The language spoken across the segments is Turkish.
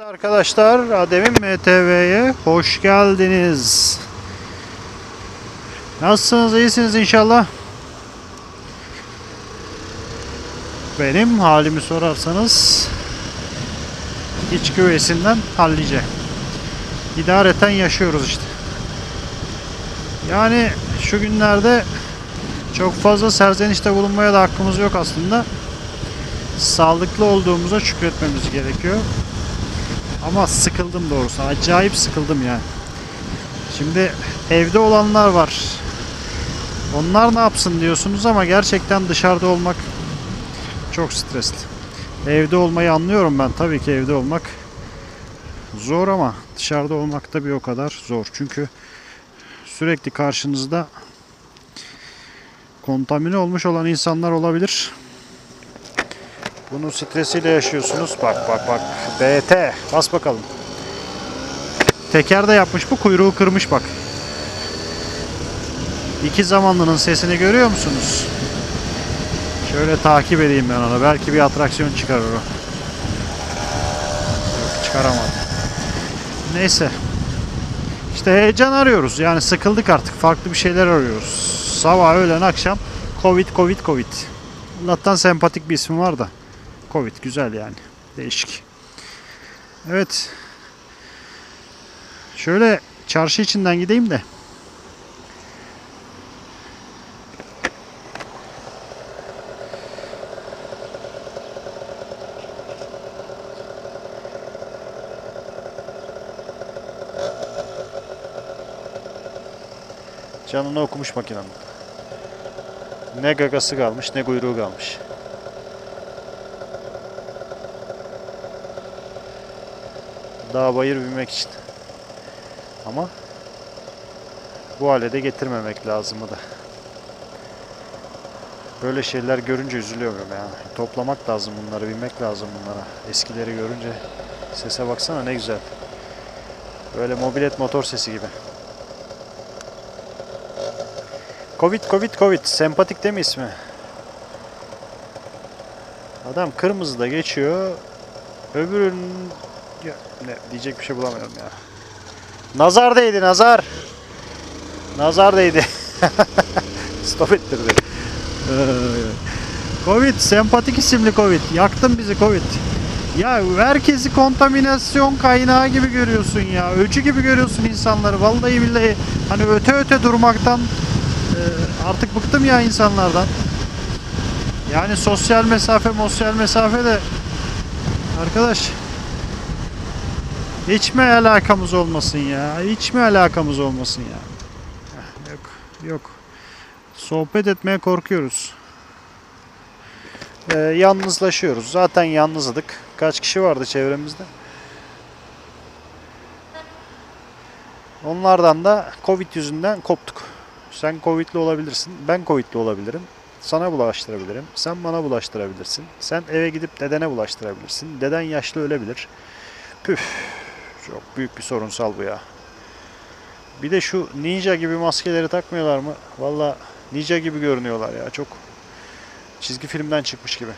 Evet arkadaşlar Adem'in MTV'ye hoş geldiniz. Nasılsınız? iyisiniz inşallah. Benim halimi sorarsanız iç güvesinden hallice. İdareten yaşıyoruz işte. Yani şu günlerde çok fazla serzenişte bulunmaya da hakkımız yok aslında. Sağlıklı olduğumuza şükretmemiz gerekiyor. Ama sıkıldım doğrusu. Acayip sıkıldım yani. Şimdi evde olanlar var. Onlar ne yapsın diyorsunuz ama gerçekten dışarıda olmak çok stresli. Evde olmayı anlıyorum ben. Tabii ki evde olmak zor ama dışarıda olmak da bir o kadar zor. Çünkü sürekli karşınızda kontamine olmuş olan insanlar olabilir. Bunun stresiyle yaşıyorsunuz. Bak bak bak. BT. Bas bakalım. Teker de yapmış bu. Kuyruğu kırmış bak. İki zamanlının sesini görüyor musunuz? Şöyle takip edeyim ben onu. Belki bir atraksiyon çıkarır o. Yok çıkaramadı. Neyse. İşte heyecan arıyoruz. Yani sıkıldık artık. Farklı bir şeyler arıyoruz. Sabah, öğlen, akşam Covid, Covid, Covid. Allah'tan sempatik bir ismi var da. Covid güzel yani. Değişik. Evet. Şöyle çarşı içinden gideyim de. Canını okumuş makinenin. Ne gagası kalmış ne kuyruğu kalmış. Dağ bayır binmek için. Ama bu hale de getirmemek lazım da. Böyle şeyler görünce üzülüyorum ya. Toplamak lazım bunları, binmek lazım bunlara. Eskileri görünce sese baksana ne güzel. Böyle mobilet motor sesi gibi. Covid, Covid, Covid. Sempatik değil mi ismi? Adam kırmızıda geçiyor. Öbürünün ya, ne diyecek bir şey bulamıyorum ya. Nazar değdi nazar. Nazar değdi. Stop ettirdi. Covid sempatik isimli Covid. Yaktın bizi Covid. Ya herkesi kontaminasyon kaynağı gibi görüyorsun ya. Öcü gibi görüyorsun insanları. Vallahi billahi hani öte öte durmaktan e, artık bıktım ya insanlardan. Yani sosyal mesafe, sosyal mesafe de arkadaş hiç mi alakamız olmasın ya? Hiç mi alakamız olmasın ya? Heh, Yok, yok. Sohbet etmeye korkuyoruz. Ee, yalnızlaşıyoruz. Zaten yalnızdık. Kaç kişi vardı çevremizde? Onlardan da Covid yüzünden koptuk. Sen Covid'li olabilirsin. Ben Covid'li olabilirim. Sana bulaştırabilirim. Sen bana bulaştırabilirsin. Sen eve gidip dedene bulaştırabilirsin. Deden yaşlı ölebilir. Püf. Çok büyük bir sorunsal bu ya. Bir de şu ninja gibi maskeleri takmıyorlar mı? Valla ninja gibi görünüyorlar ya. Çok çizgi filmden çıkmış gibi.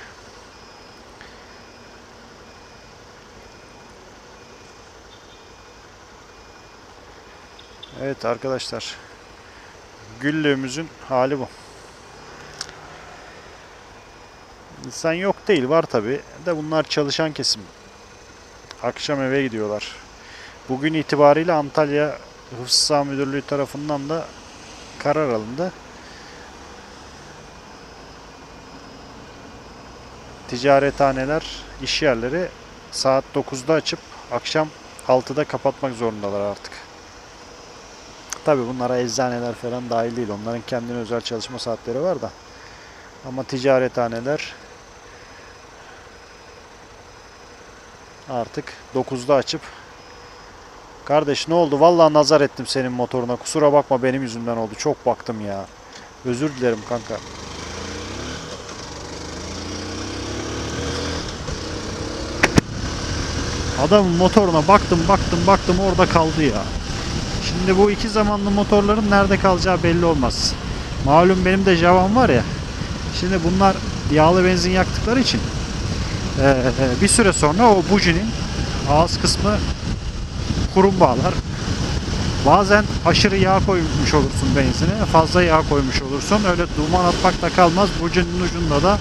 Evet arkadaşlar. Güllüğümüzün hali bu. İnsan yok değil var tabi de bunlar çalışan kesim. Akşam eve gidiyorlar. Bugün itibariyle Antalya Hıfzı Müdürlüğü tarafından da karar alındı. Ticarethaneler, iş yerleri saat 9'da açıp akşam 6'da kapatmak zorundalar artık. Tabi bunlara eczaneler falan dahil değil. Onların kendine özel çalışma saatleri var da. Ama ticarethaneler artık 9'da açıp Kardeş ne oldu? Vallahi nazar ettim senin motoruna. Kusura bakma benim yüzümden oldu. Çok baktım ya. Özür dilerim kanka. Adamın motoruna baktım baktım baktım orada kaldı ya. Şimdi bu iki zamanlı motorların nerede kalacağı belli olmaz. Malum benim de Javan var ya. Şimdi bunlar yağlı benzin yaktıkları için bir süre sonra o bujinin ağız kısmı kurum bağlar. Bazen aşırı yağ koymuş olursun benzine. Fazla yağ koymuş olursun. Öyle duman atmakla kalmaz. Bucunun ucunda da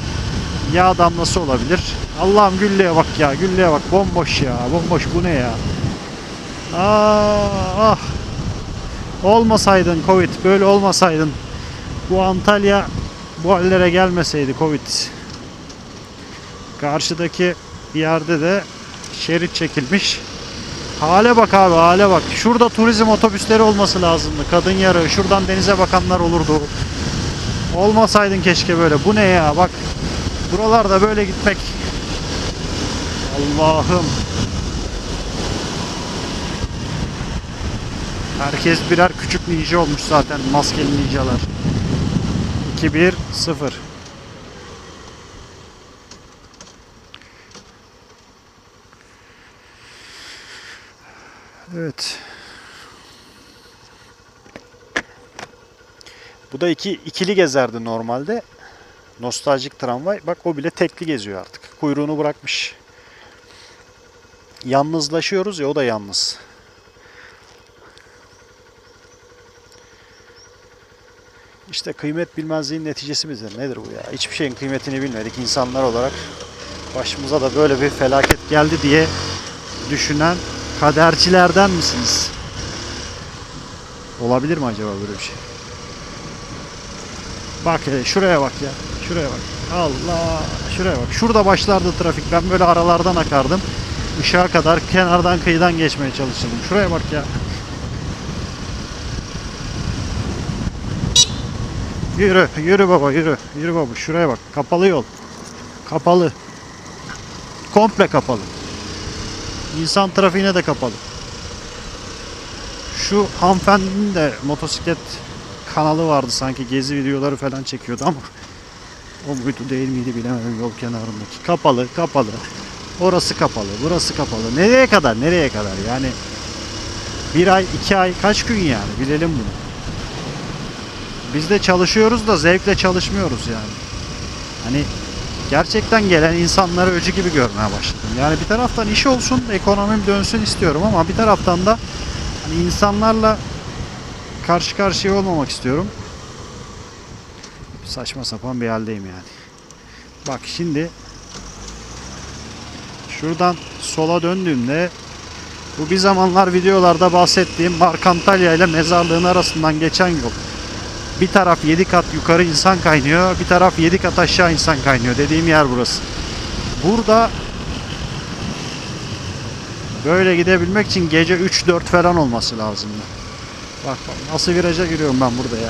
yağ damlası olabilir. Allah'ım güllüğe bak ya. Güllüğe bak. Bomboş ya. Bomboş. Bu ne ya? Ah, ah. Olmasaydın Covid. Böyle olmasaydın. Bu Antalya bu hallere gelmeseydi Covid. Karşıdaki yerde de şerit çekilmiş. Hale bak abi hale bak. Şurada turizm otobüsleri olması lazımdı. Kadın yarı. Şuradan denize bakanlar olurdu. Olmasaydın keşke böyle. Bu ne ya bak. Buralarda böyle gitmek. Allah'ım. Herkes birer küçük ninja olmuş zaten. Maskeli ninjalar. 2-1-0. Evet. Bu da iki, ikili gezerdi normalde. Nostaljik tramvay. Bak o bile tekli geziyor artık. Kuyruğunu bırakmış. Yalnızlaşıyoruz ya o da yalnız. İşte kıymet bilmezliğin neticesi midir? Nedir bu ya? Hiçbir şeyin kıymetini bilmedik insanlar olarak. Başımıza da böyle bir felaket geldi diye düşünen kadercilerden misiniz? Olabilir mi acaba böyle bir şey? Bak hele şuraya bak ya. Şuraya bak. Allah şuraya bak. Şurada başlardı trafik. Ben böyle aralardan akardım. Işığa kadar kenardan kıyıdan geçmeye çalışırdım. Şuraya bak ya. Yürü, yürü baba, yürü. Yürü baba, şuraya bak. Kapalı yol. Kapalı. Komple kapalı. İnsan trafiğine de kapalı. Şu hanımefendinin de motosiklet kanalı vardı sanki gezi videoları falan çekiyordu ama o muydu değil miydi bilemedim yol kenarındaki. Kapalı, kapalı. Orası kapalı, burası kapalı. Nereye kadar, nereye kadar yani? Bir ay, iki ay, kaç gün yani bilelim bunu. Biz de çalışıyoruz da zevkle çalışmıyoruz yani. Hani gerçekten gelen insanları öcü gibi görmeye başladım. Yani bir taraftan iş olsun, ekonomim dönsün istiyorum ama bir taraftan da hani insanlarla karşı karşıya olmamak istiyorum. Saçma sapan bir haldeyim yani. Bak şimdi şuradan sola döndüğümde bu bir zamanlar videolarda bahsettiğim Mark Antalya ile mezarlığın arasından geçen yol. Bir taraf 7 kat yukarı insan kaynıyor, bir taraf 7 kat aşağı insan kaynıyor. Dediğim yer burası. Burada böyle gidebilmek için gece 3-4 falan olması lazımdı. Bak bak nasıl viraja giriyorum ben burada ya.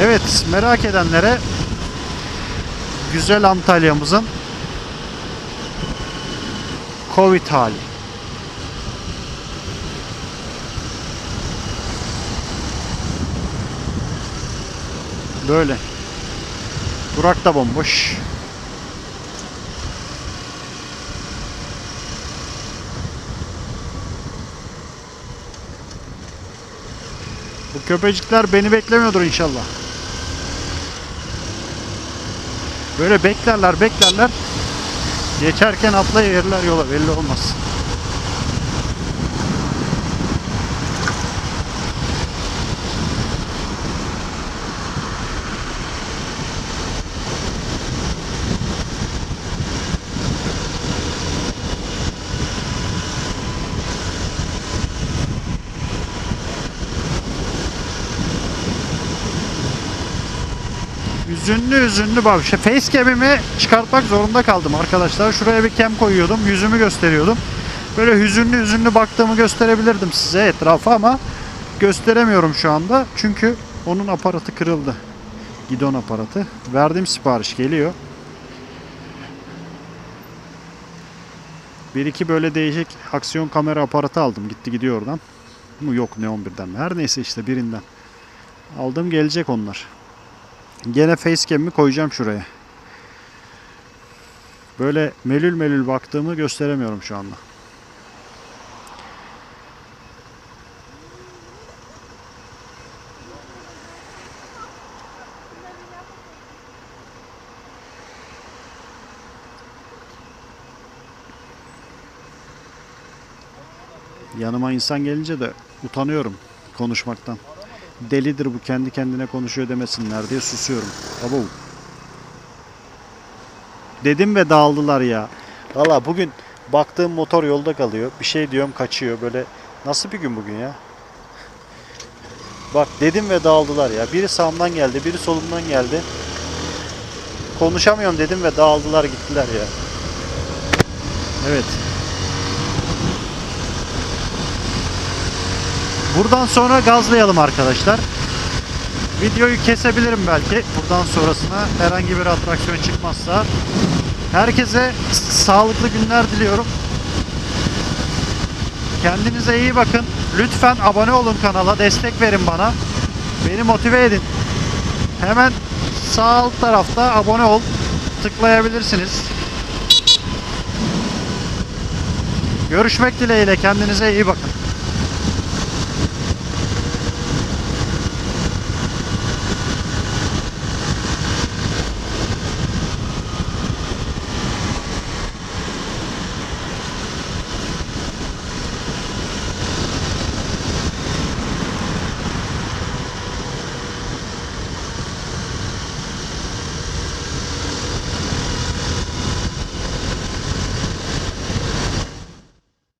Evet merak edenlere güzel Antalya'mızın Covid hali. Böyle. Durak da bomboş. Bu köpecikler beni beklemiyordur inşallah. Böyle beklerler beklerler. Geçerken atlayıverirler yola belli olmaz. Üzünlü üzünlü bak. Şey, facecam'imi çıkartmak zorunda kaldım arkadaşlar. Şuraya bir cam koyuyordum. Yüzümü gösteriyordum. Böyle hüzünlü hüzünlü baktığımı gösterebilirdim size etrafa ama gösteremiyorum şu anda. Çünkü onun aparatı kırıldı. Gidon aparatı. Verdiğim sipariş geliyor. Bir iki böyle değişik aksiyon kamera aparatı aldım. Gitti gidiyor oradan. Yok ne 11'den mi? Her neyse işte birinden. Aldım gelecek onlar. Gene facecam'imi koyacağım şuraya. Böyle melül melül baktığımı gösteremiyorum şu anda. Yanıma insan gelince de utanıyorum konuşmaktan. Delidir bu kendi kendine konuşuyor demesinler diye susuyorum. Abo. Dedim ve dağıldılar ya. Valla bugün baktığım motor yolda kalıyor. Bir şey diyorum kaçıyor böyle. Nasıl bir gün bugün ya? Bak dedim ve dağıldılar ya. Biri sağımdan geldi, biri solumdan geldi. Konuşamıyorum dedim ve dağıldılar gittiler ya. Evet. Buradan sonra gazlayalım arkadaşlar. Videoyu kesebilirim belki. Buradan sonrasına herhangi bir atraksiyon çıkmazsa. Herkese sağlıklı günler diliyorum. Kendinize iyi bakın. Lütfen abone olun kanala. Destek verin bana. Beni motive edin. Hemen sağ alt tarafta abone ol. Tıklayabilirsiniz. Görüşmek dileğiyle. Kendinize iyi bakın.